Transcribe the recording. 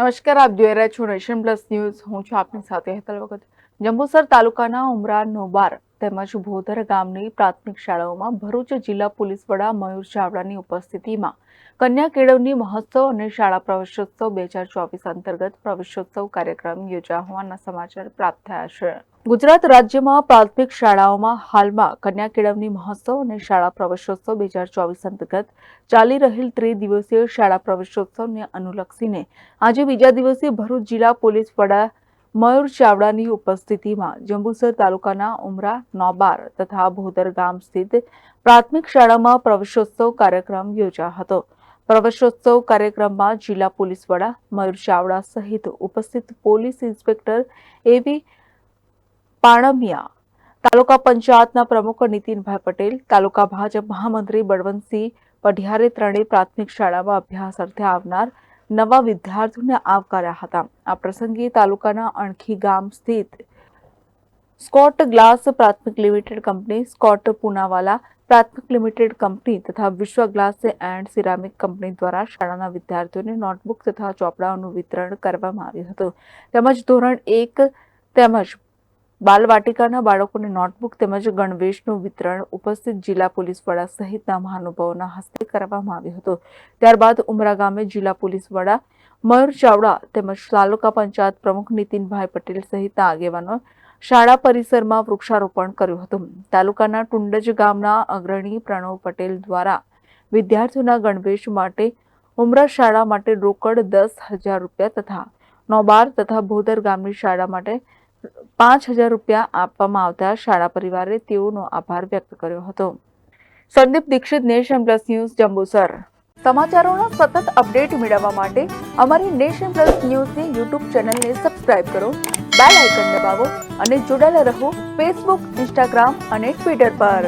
નમસ્કાર, આપ જોઈ રહ્યા છો નેશન પ્લસ ન્યૂઝ. હું છું આપની સાથે હેતલ વખત. જંબુસર તાલુકાના ઉમરા નોબાર તેમજ ભોદર ગામની પ્રાથમિક શાળાઓમાં ભરૂચ જિલ્લા પોલીસ વડા મયુર ચાવડાની ઉપસ્થિતિમાં કન્યા કેળવણી મહોત્સવ અને શાળા પ્રવેશોત્સવ બે હજાર ચોવીસ અંતર્ગત પ્રવેશોત્સવ કાર્યક્રમ યોજા હોવાના સમાચાર પ્રાપ્ત થયા છે. ગુજરાત રાજ્યમાં પ્રાથમિક શાળાઓમાં હાલમાં કન્યા કેળવણી મહોત્સવ અને શાળા પ્રવેશોત્સવ બે હજાર ચોવીસ અંતર્ગત ચાલી રહેલ ત્રિદિવસીય શાળા પ્રવેશોત્સવને અનુલક્ષીને આજે બીજા દિવસે ભરૂચ જિલ્લા પોલીસ વડા મયુર ચાવડાની ઉપસ્થિતિમાં જંબુસર તાલુકાના ઉમરા નોબાર તથા ભોદર ગામ સ્થિત પ્રાથમિક શાળામાં પ્રવેશોત્સવ કાર્યક્રમ યોજાયો હતો. પ્રવેશોત્સવ કાર્યક્રમમાં જિલ્લા પોલીસ વડા મયુર ચાવડા સહિત ઉપસ્થિત પોલીસ ઇન્સ્પેક્ટર એવી પાણમિયા, તાલુકા પંચાયતના પ્રમુખ નીતિનભાઈ પટેલ, તાલુકા ભાજપ મહામંત્રી બળવંતસિંહ પઢિયારે ત્રણેય પ્રાથમિક શાળામાં અભ્યાસ અર્થે આવનાર નવા વિદ્યાર્થીઓને આવકાર્યા હતા. આ પ્રસંગે તાલુકાના અણખી ગામ સ્થિત સ્કોટ ગ્લાસ પ્રાથમિક લિમિટેડ કંપની, સ્કોટ પૂનાવાલા પ્રાથમિક લિમિટેડ કંપની તથા વિશ્વ ગ્લાસ એન્ડ સિરામિક કંપની દ્વારા શાળાના વિદ્યાર્થીઓને નોટબુક તથા ચોપડાઓનું વિતરણ કરવામાં આવ્યું હતું. તેમજ ધોરણ એક તેમજ બાલવાટિકાના બાળકોને નોટબુક તેમજ ગણવેશનું વિતરણ ઉપસ્થિત જિલ્લા પોલીસ વડા સહિતના મહાનુભાવોના હસ્તે કરવામાં આવ્યું હતું. ત્યારબાદ ઉમરા ગામે જિલ્લા પોલીસ વડા મયુર ચાવડા તેમજ તાલુકા પંચાયત પ્રમુખ નીતિનભાઈ પટેલ સહિતના આગેવાનો શાળા પરિસરમાં વૃક્ષારોપણ કર્યું હતું. તાલુકાના ટુંડજ ગામના અગ્રણી પ્રણવ પટેલ દ્વારા વિદ્યાર્થીઓના ગણવેશ માટે ઉમરા શાળા માટે રોકડ દસ હજાર રૂપિયા તથા નોબાર તથા ભોદર ગામની શાળા માટે પાંચ હજાર રૂપિયા આપવામાં આવતા શાળા પરિવારે તેઓનો આભાર વ્યક્ત કર્યો હતો. Sandeep Dixit Nation Plus News, Jambusar. સમાચારોના સતત અપડેટ મેળવવા માટે અમારી નેશન પ્લસ ન્યૂઝની યુટ્યુબ ચેનલને સબસ્ક્રાઇબ કરો, બેલ આઇકન દબાવો અને જોડાયેલા રહો ફેસબુક, ઇન્સ્ટાગ્રામ અને ટ્વિટર પર.